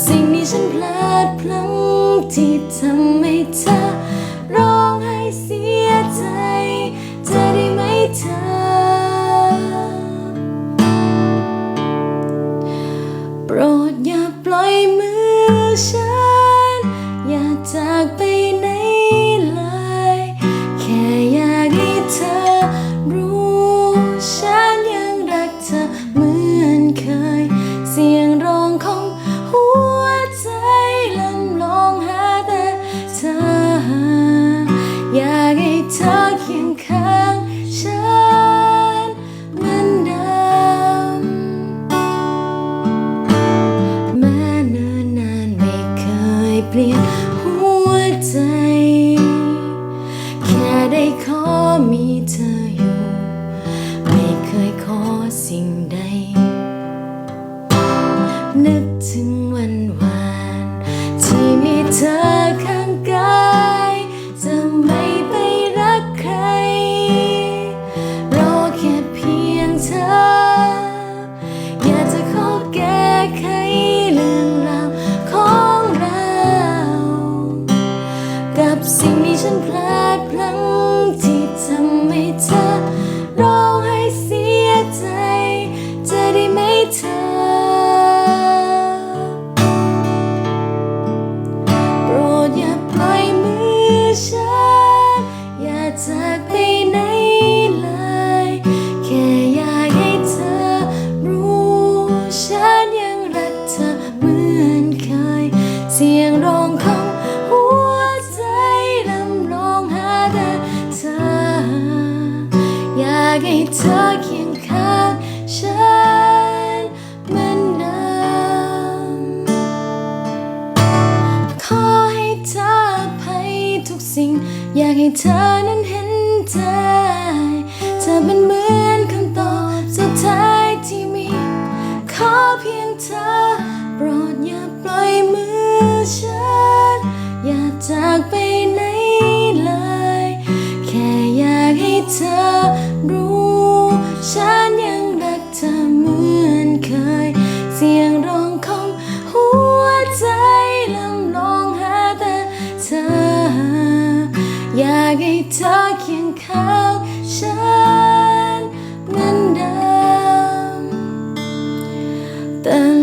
สิ่งนี้ฉันพลาดพลั้งที่ทำให้เธอร้องไห้เสียใจ เธอได้ไหมเธอ โปรดอย่าปล่อยมือฉัน สิ่งใด นึกถึงวันวาน ที่มีเธอข้างกายจะไม่ไปรักใคร รอแค่เพียงเธอ อยากจะขอแก้ไขเรื่องราวของเรา กับสิ่งที่ฉันพลาดพลั้งที่ทำให้เธอรอากให้เธอเคียงข้างฉันเหมือนเดิมขอให้เธออภัยทุกสิ่ง อยากให้เธอนั้นเห็นใจ เธอเป็นเหมือนคำตอบสุดท้ายที่มี ขอเพียงเธอโปรดอย่าปล่อยมือฉัน อย่าจากไป เธอเคียงข้างฉันเหมือนเดิมแต่